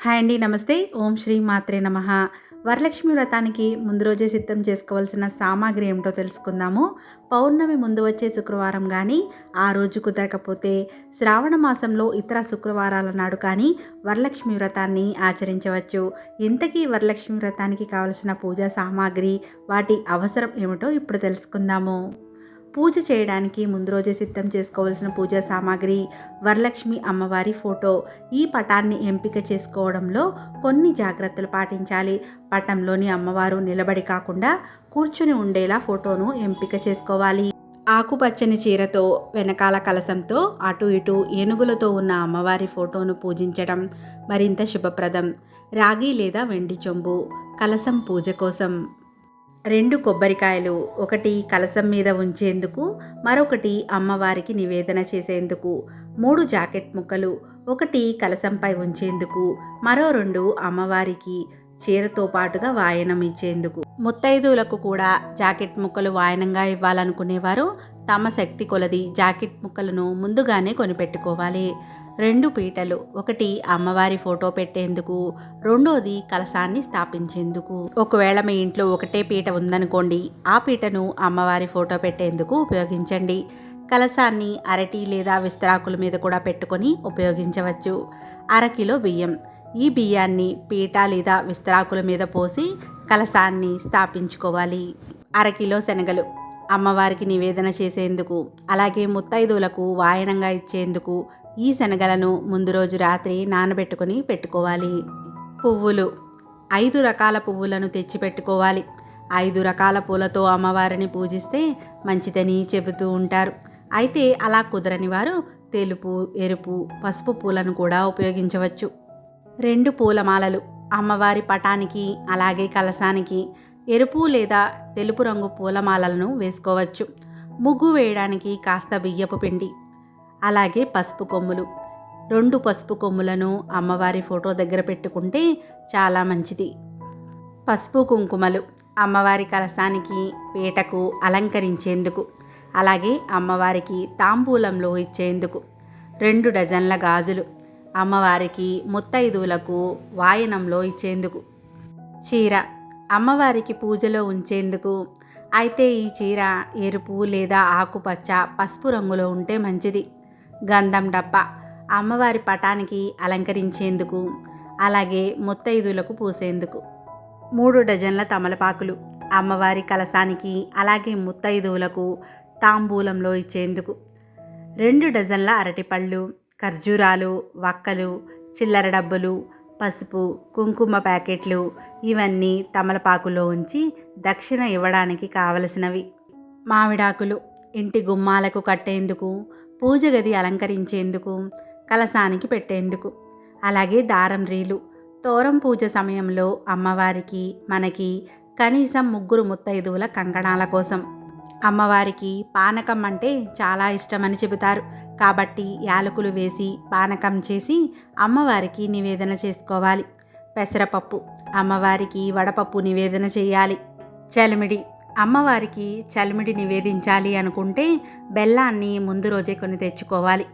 Hi అండి నమస్తే. ఓం శ్రీ మాత్రే నమ. వరలక్ష్మి వ్రతానికి ముందు రోజే సిద్ధం చేసుకోవాల్సిన సామాగ్రి ఏమిటో తెలుసుకుందాము. పౌర్ణమి ముందు వచ్చే శుక్రవారం కానీ ఆ రోజు కుదరకపోతే శ్రావణ మాసంలో ఇతర శుక్రవారాల నాడు కానీ వరలక్ష్మి వ్రతాన్ని ఆచరించవచ్చు. ఇంతకీ వరలక్ష్మి వ్రతానికి కావలసిన పూజా సామాగ్రి వాటి అవసరం ఏమిటో ఇప్పుడు తెలుసుకుందాము. పూజ చేయడానికి ముందు రోజే సిద్ధం చేసుకోవాల్సిన పూజా సామాగ్రి వరలక్ష్మి అమ్మవారి ఫోటో. ఈ పటాన్ని ఎంపిక చేసుకోవడంలో కొన్ని జాగ్రత్తలు పాటించాలి. పటంలోని అమ్మవారు నిలబడి కాకుండా కూర్చుని ఉండేలా ఫోటోను ఎంపిక చేసుకోవాలి. ఆకుపచ్చని చీరతో వెనకాల కలసంతో అటు ఇటు ఏనుగులతో ఉన్న అమ్మవారి ఫోటోను పూజించడం మరింత శుభప్రదం. రాగి లేదా వెండి చెంబు కలసం పూజ కోసం. రెండు కొబ్బరికాయలు ఒకటి కలసం మీద ఉంచేందుకు మరొకటి అమ్మవారికి నివేదన చేసేందుకు మూడు జాకెట్ ముక్కలు ఒకటి కలసంపై ఉంచేందుకు మరో రెండు అమ్మవారికి చీరతో పాటుగా వాయనం ఇచ్చేందుకు. ముత్తైదువులకు కూడా జాకెట్ ముక్కలు వాయనంగా ఇవ్వాలనుకునేవారు. తమ శక్తి కొలది జాకెట్ ముక్కలను ముందుగానే కొనిపెట్టుకోవాలి. రెండు పీటలు ఒకటి అమ్మవారి ఫోటో పెట్టేందుకు రెండోది కలసాన్ని స్థాపించేందుకు. ఒకవేళ మీ ఇంట్లో ఒకటే పీట ఉందనుకోండి ఆ పీటను అమ్మవారి ఫోటో పెట్టేందుకు ఉపయోగించండి. కలసాన్ని అరటి లేదా విస్తరాకుల మీద కూడా పెట్టుకొని ఉపయోగించవచ్చు. అరకిలో బియ్యం ఈ బియ్యాన్ని పీట లేదా విస్తరాకుల మీద పోసి కలసాన్ని స్థాపించుకోవాలి. అరకిలో శనగలు అమ్మవారికి నివేదన చేసేందుకు అలాగే ముత్తైదువులకు వాయనంగా ఇచ్చేందుకు ఈ శనగలను ముందు రోజు రాత్రి నానబెట్టుకొని పెట్టుకోవాలి. పువ్వులు ఐదు రకాల పువ్వులను తెచ్చి పెట్టుకోవాలి ఐదు రకాల పూలతో అమ్మవారిని పూజిస్తే మంచిదని చెబుతూ ఉంటారు. అయితే అలా కుదరని వారు తెలుపు ఎరుపు పసుపు పూలను కూడా ఉపయోగించవచ్చు. రెండు పూలమాలలు. అమ్మవారి పటానికి అలాగే కలసానికి ఎరుపు లేదా తెలుపు రంగు పూలమాలలను వేసుకోవచ్చు. ముగ్గు వేయడానికి కాస్త బియ్యపు పిండి అలాగే పసుపు కొమ్ములు. రెండు పసుపు కొమ్ములను అమ్మవారి ఫోటో దగ్గర పెట్టుకుంటే చాలా మంచిది. పసుపు కుంకుమలు అమ్మవారి కలసానికి పీటకు అలంకరించేందుకు అలాగే అమ్మవారికి తాంబూలంలో ఇచ్చేందుకు. రెండు డజన్ల గాజులు అమ్మవారికి ముత్తైదువులకు వాయనంలో ఇచ్చేందుకు. చీర. అమ్మవారికి పూజలో ఉంచేందుకు. అయితే ఈ చీర ఎరుపు లేదా ఆకుపచ్చ పసుపు రంగులో ఉంటే మంచిది. గంధం డప్ప. అమ్మవారి పటానికి అలంకరించేందుకు. అలాగే ముత్తైదులకు పూసేందుకు. మూడు డజన్ల తమలపాకులు. అమ్మవారి కలసానికి అలాగే ముత్తైదువులకు తాంబూలంలో ఇచ్చేందుకు. రెండు డజన్ల అరటిపళ్ళు. ఖర్జూరాలు వక్కలు చిల్లర డబ్బులు పసుపు కుంకుమ ప్యాకెట్లు ఇవన్నీ తమలపాకులో ఉంచి దక్షిణ ఇవ్వడానికి కావలసినవి. మామిడాకులు ఇంటి గుమ్మాలకు కట్టేందుకు పూజ గది అలంకరించేందుకు కలసానికి పెట్టేందుకు. అలాగే దారం రీలు. తోరం పూజ సమయంలో అమ్మవారికి మనకి కనీసం ముగ్గురు ముత్తైదువుల కంకణాల కోసం. అమ్మవారికి పానకం అంటే చాలా ఇష్టమని చెబుతారు. కాబట్టి యాలకులు వేసి పానకం చేసి అమ్మవారికి నివేదన చేసుకోవాలి. పెసరపప్పు అమ్మవారికి వడపప్పు నివేదన చేయాలి. చలిమిడి అమ్మవారికి చలిమిడి నివేదించాలి అనుకుంటే బెల్లాన్ని ముందు రోజే కొని తెచ్చుకోవాలి.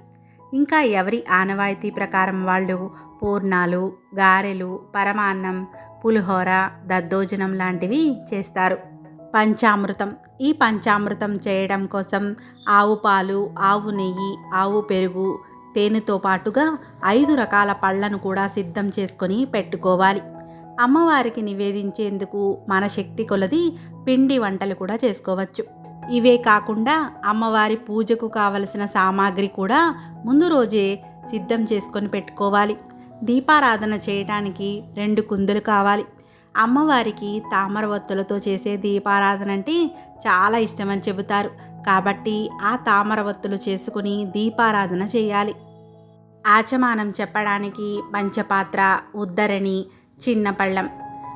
ఇంకా ఎవరి ఆనవాయితీ ప్రకారం వాళ్ళు పూర్ణాలు గారెలు పరమాన్నం పులిహోర దద్దోజనం లాంటివి చేస్తారు. పంచామృతం. ఈ పంచామృతం చేయడం కోసం ఆవు పాలు ఆవు నెయ్యి ఆవు పెరుగు తేనెతో పాటుగా ఐదు రకాల పళ్ళను కూడా సిద్ధం చేసుకొని పెట్టుకోవాలి. అమ్మవారికి నివేదించేందుకు మన శక్తి కొలది పిండి వంటలు కూడా చేసుకోవచ్చు. ఇవే కాకుండా అమ్మవారి పూజకు కావలసిన సామాగ్రి కూడా ముందు రోజే సిద్ధం చేసుకొని పెట్టుకోవాలి. దీపారాధన చేయడానికి రెండు కుందులు కావాలి. అమ్మవారికి తామరవత్తులతో చేసే దీపారాధన అంటే చాలా ఇష్టమని చెబుతారు. కాబట్టి ఆ తామరవత్తులు చేసుకుని దీపారాధన చేయాలి. ఆచమానం చెప్పడానికి పంచపాత్ర ఉద్దరణి చిన్న పళ్ళం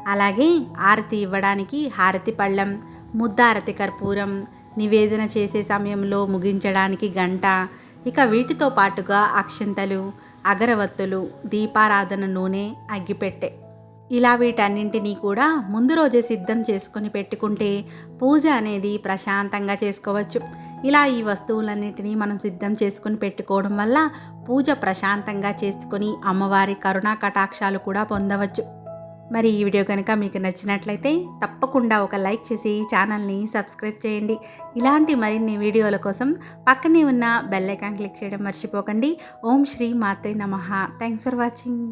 అలాగే ఆరతి ఇవ్వడానికి హారతి పళ్ళం ముద్దారతి కర్పూరం నివేదన చేసే సమయంలో ముగించడానికి గంట ఇక వీటితో పాటుగా అక్షంతలు అగరవత్తులు దీపారాధన నూనె అగ్గిపెట్టె. ఇలా వీటన్నింటినీ కూడా ముందు రోజే సిద్ధం చేసుకొని పెట్టుకుంటే పూజ అనేది ప్రశాంతంగా చేసుకోవచ్చు. ఇలా ఈ వస్తువులన్నిటినీ మనం సిద్ధం చేసుకుని పెట్టుకోవడం వల్ల పూజ ప్రశాంతంగా చేసుకొని అమ్మవారి కరుణా కటాక్షాలు కూడా పొందవచ్చు. మరి ఈ వీడియో కనుక మీకు నచ్చినట్లయితే తప్పకుండా ఒక లైక్ చేసి ఛానల్ని సబ్స్క్రైబ్ చేయండి. ఇలాంటి మరిన్ని వీడియోల కోసం పక్కనే ఉన్న బెల్ ఐకాన్ క్లిక్ చేయడం మర్చిపోకండి. ఓం శ్రీ మాత్రే నమః. Thanks for watching.